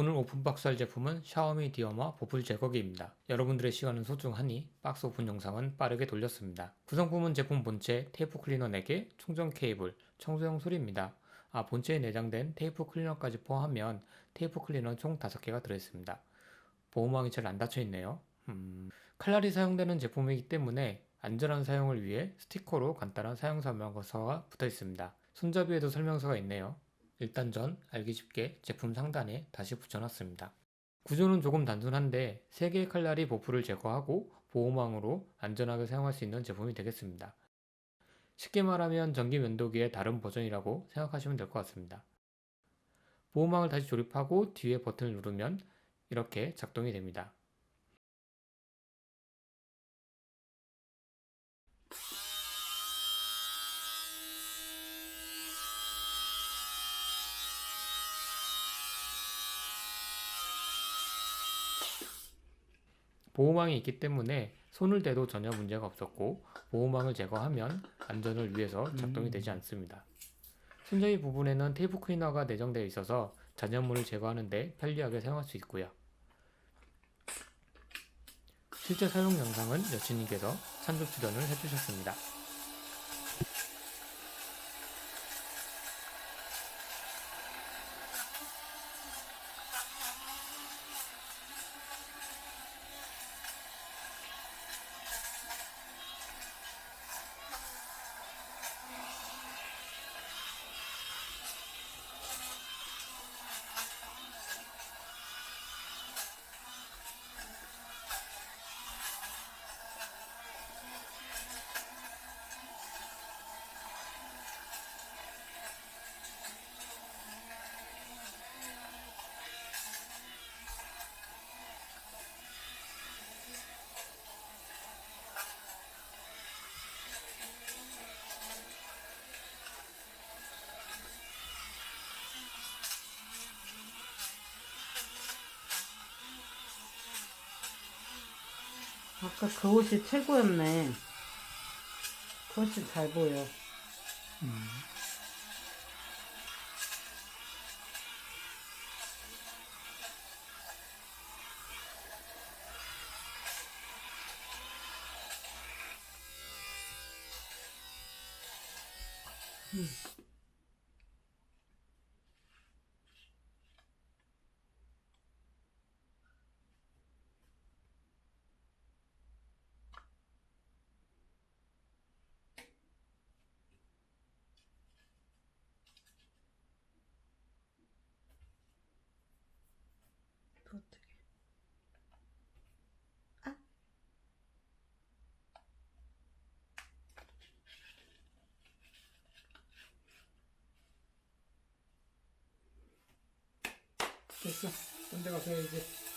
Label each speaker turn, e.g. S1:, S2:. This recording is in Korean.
S1: 오늘 오픈 박스 할 제품은 샤오미 디어마 보풀 제거기입니다. 여러분들의 시간은 소중하니 박스 오픈 영상은 빠르게 돌렸습니다. 구성품은 제품 본체, 테이프 클리너 4개, 충전 케이블, 청소용 소리입니다. 아, 본체에 내장된 테이프 클리너까지 포함하면 테이프 클리너 총 5개가 들어있습니다. 보호망이 잘 안 닫혀 있네요. 음, 칼날이 사용되는 제품이기 때문에 안전한 사용을 위해 스티커로 간단한 사용 설명서가 붙어 있습니다. 손잡이에도 설명서가 있네요. 일단 전 알기 쉽게 제품 상단에 다시 붙여놨습니다. 구조는 조금 단순한데 3개의 칼날이 보풀을 제거하고 보호망으로 안전하게 사용할 수 있는 제품이 되겠습니다. 쉽게 말하면 전기 면도기의 다른 버전이라고 생각하시면 될 것 같습니다. 보호망을 다시 조립하고 뒤에 버튼을 누르면 이렇게 작동이 됩니다. 보호망이 있기 때문에 손을 대도 전혀 문제가 없었고 보호망을 제거하면 안전을 위해서 작동이 되지 않습니다. 손잡이 부분에는 테이프 클리너가 내장되어 있어서 잔여물을 제거하는데 편리하게 사용할 수 있고요. 실제 사용 영상은 여친님께서 찬조 출연을 해주셨습니다.
S2: 아까 그 옷이 최고였네. 그 옷이 잘 보여. 또 어떻게? 아. 됐어.
S1: 딴데 가서 이제